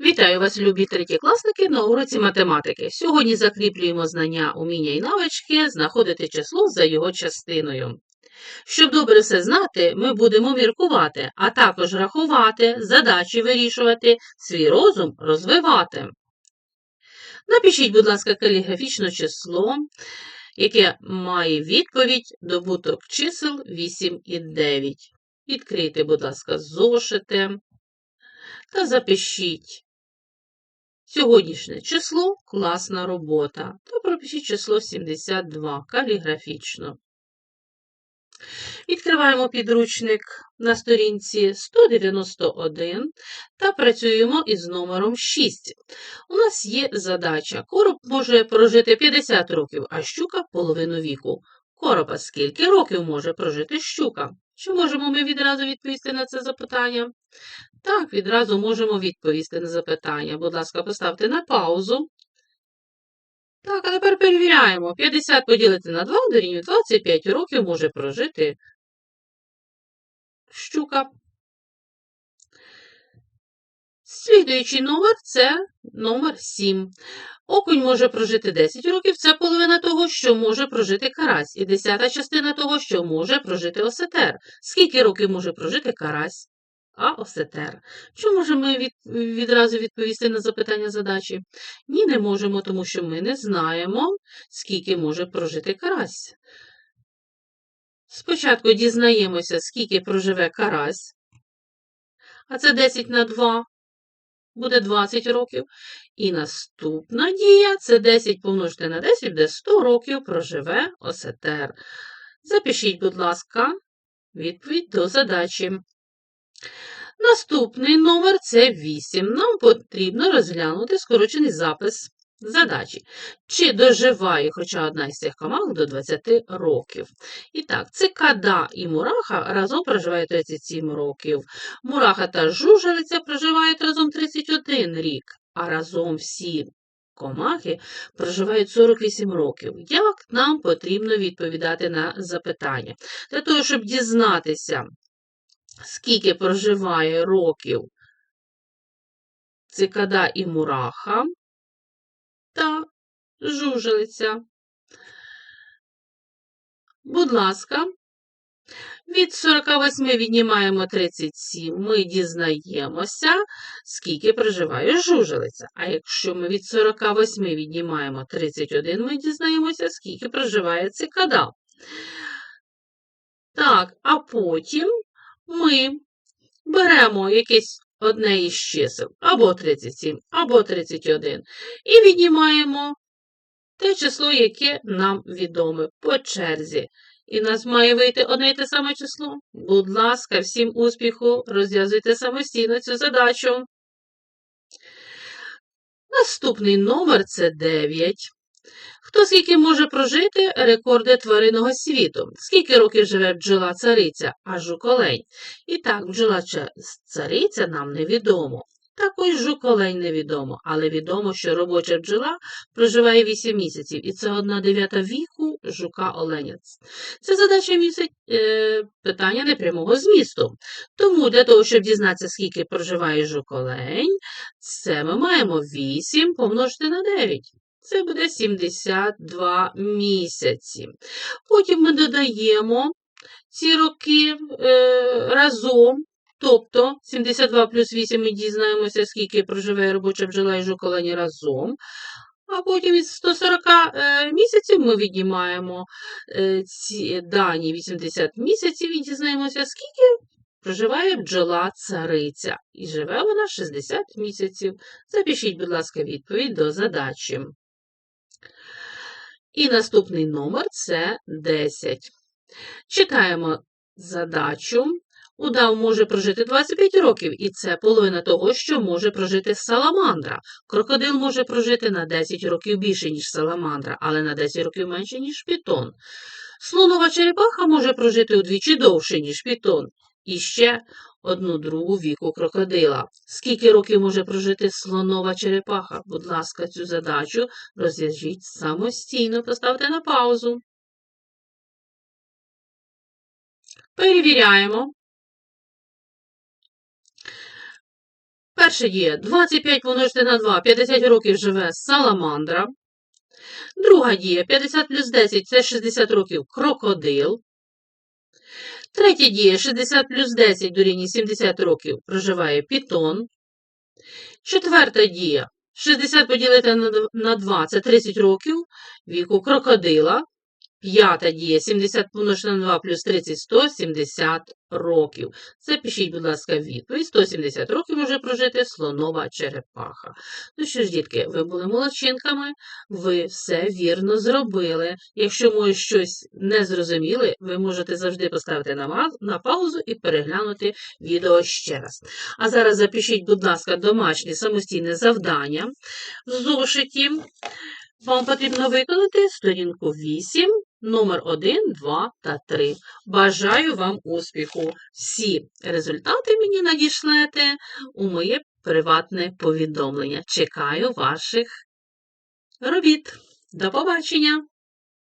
Вітаю вас, любі третєкласники, на уроці математики. Сьогодні закріплюємо знання, уміння і навички, знаходити число за його частиною. Щоб добре все знати, ми будемо міркувати, а також рахувати, задачі вирішувати, свій розум розвивати. Напишіть, будь ласка, каліграфічне число, яке має відповідь добуток чисел 8 і 9. Відкрийте, будь ласка, зошити та запишіть Сьогоднішнє число класна робота. То пропишіть число 72 каліграфічно. Відкриваємо підручник на сторінці 191 та працюємо із номером 6. У нас є задача. Короб може прожити 50 років, а щука половину віку. Короба скільки років може прожити щука? Чи можемо ми відразу відповісти на це запитання? Так, відразу можемо відповісти на запитання. Будь ласка, поставте на паузу. Так, а тепер перевіряємо. 50 поділити на 2 дорівнює 25 років може прожити щука. Слідуючий номер це номер 7. Окунь може прожити 10 років, це половина того, що може прожити карась, і десята частина того, що може прожити осетер. Скільки років може прожити карась? А осетер. Чи можемо ми від, відразу відповісти на запитання задачі? Ні, не можемо, тому що ми не знаємо, скільки може прожити карась. Спочатку дізнаємося, скільки проживе карась, а це 10 на 2 буде 20 років. І наступна дія це 10 помножити на 10, буде 100 років проживе осетер. Запишіть, будь ласка, відповідь до задачі. Наступний номер це 8. Нам потрібно розглянути скорочений запис задачі. Чи доживає хоча одна із цих комах до 20 років? І так, цикада і мураха разом проживають 37 років. Мураха та жужелиця проживають разом 31 рік, а разом всі комахи проживають 48 років. Як нам потрібно відповідати на запитання? Для того, щоб дізнатися, скільки проживає років цикада і мураха та жужелиця. Будь ласка, від 48 віднімаємо 37, ми дізнаємося, скільки проживає жужелиця. А якщо ми від 48 віднімаємо 31, ми дізнаємося, скільки проживає цикада. Так, а потім ми беремо якесь одне із чисел, або 37, або 31, і віднімаємо те число, яке нам відоме по черзі. І нас має вийти одне і те саме число. Будь ласка, всім успіху, розв'язуйте самостійно цю задачу. Наступний номер це 9. Хто скільки може прожити рекорди тваринного світу? Скільки років живе бджола цариця, а жуколень? І так, бджола цариця нам невідомо. Також жуколень невідомо, але відомо, що робоча бджола проживає 8 місяців, і це одна дев'ята віку жука-оленець. Ця задача містить е, питання непрямого змісту. Тому для того, щоб дізнатися, скільки проживає жуколень, це ми маємо 8 помножити на 9. Це буде 72 місяці. Потім ми додаємо ці роки е, разом. Тобто 72 плюс 8 ми дізнаємося, скільки проживає робоча бджола і жуколені разом. А потім із 140 е, місяців ми віднімаємо е, ці дані 80 місяців і дізнаємося, скільки проживає бджола цариця. І живе вона 60 місяців. Запишіть, будь ласка, відповідь до задачі. І наступний номер це 10. Читаємо задачу. Удав може прожити 25 років, і це половина того, що може прожити саламандра. Крокодил може прожити на 10 років більше, ніж саламандра, але на 10 років менше, ніж пітон. Слонова черепаха може прожити удвічі довше, ніж пітон. І ще одну другу віку крокодила. Скільки років може прожити слонова черепаха? Будь ласка, цю задачу розв'яжіть самостійно, поставте на паузу. Перевіряємо. Перша дія 25 помножити на 2, 50 років живе саламандра. Друга дія 50 плюс 10 це 60 років крокодил. Третя дія 60 плюс 10 дорівнює 70 років проживає пітон. Четверта дія 60 поділити на на 2 це 30 років віку крокодила. П'ята дія 70 помножити на 2 плюс 30 170 років. Запишіть, будь ласка, відповідь. 170 років може прожити слонова черепаха. Ну що ж, дітки, ви були молодчинками, ви все вірно зробили. Якщо ми щось не зрозуміли, ви можете завжди поставити на, на паузу і переглянути відео ще раз. А зараз запишіть, будь ласка, домашнє самостійне завдання в зошиті. Вам потрібно виконати сторінку 8, номер 1, 2 та 3. Бажаю вам успіху! Всі результати мені надішлете у моє приватне повідомлення. Чекаю ваших робіт. До побачення!